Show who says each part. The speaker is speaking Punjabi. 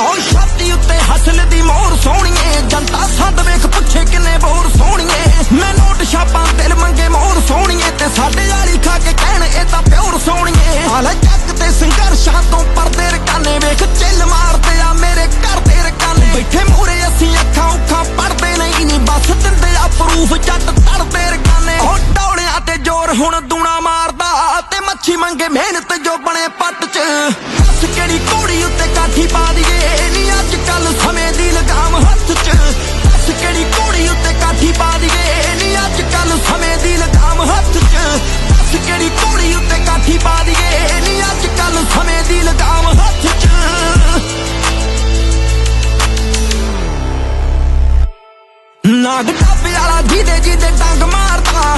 Speaker 1: ਨਸਲ ਦੀ ਮੋਹਰ ਸੋਹਣੀਏ ਜਨਤਾ ਸੰਦ ਵੇਖ ਪੁੱਛੇ ਕਿੰਨੇ ਬੋਰ ਸੋਹਣੀਏ ਮੈਂ ਨੋਟ ਛਾਪਾਂ ਦਿਲ ਮੰਗੇ ਮੋਹਰ ਸੋਹਣੀਏ ਤੇ ਸਾਡੇ ਵਾਲੀ ਖਾ ਕੇ ਕਹਿਣ, ਇਹ ਤਾਂ ਪਿਓਰ ਸੋਹਣੀਏ ਹਾਲੇ ਜੱਗ ਤੇ ਸੰਘਰਸ਼ਾਂ ਤੋਂ ਪਰਦੇ ਰਕਾਨੇ ਵੇਖ, ਚਿੱਲ ਮਾਰਦੇ ਆ ਮੇਰੇ ਘਰ ਦੇ ਰਕਾਨੇ। ਬੈਠੇ ਮੂਰੇ ਅਸੀਂ ਅੱਖਾਂ ਉੱਖਾਂ ਪੜਦੇ ਨਹੀਂ ਨੀ, ਬਸ ਦਿੰਦੇ ਆ ਪ੍ਰੂਫ, ਜੱਟ ਤੜਦੇ ਰਕਾਨੇ। ਉਹ ਡੌਲਿਆਂ ਤੇ ਜ਼ੋਰ ਹੁਣ ਦੂਣਾ ਮਾਰਦਾ ਤੇ ਮੱਛੀ ਮੰਗੇ ਮਿਹਨਤ ਜੋ ਬਣੇ ਪੱਟ 'ਚ। ਦੱਸ ਕੋੜੀ ਉੱਤੇ ਕਾਠੀ ਪਾ ਦਈਏ ਨਹੀਂ ਅੱਜ ਕੱਲ ਸਮੇਂ ਦੀ ਲਗਾਮ ਹੱਥ 'ਚ। ਨਾਗ ਟੱਪ ਵਾਲਾ ਜਿਹਦੇ ਜਿਹਦੇ ਡੰਗ ਮਾਰਦਾ।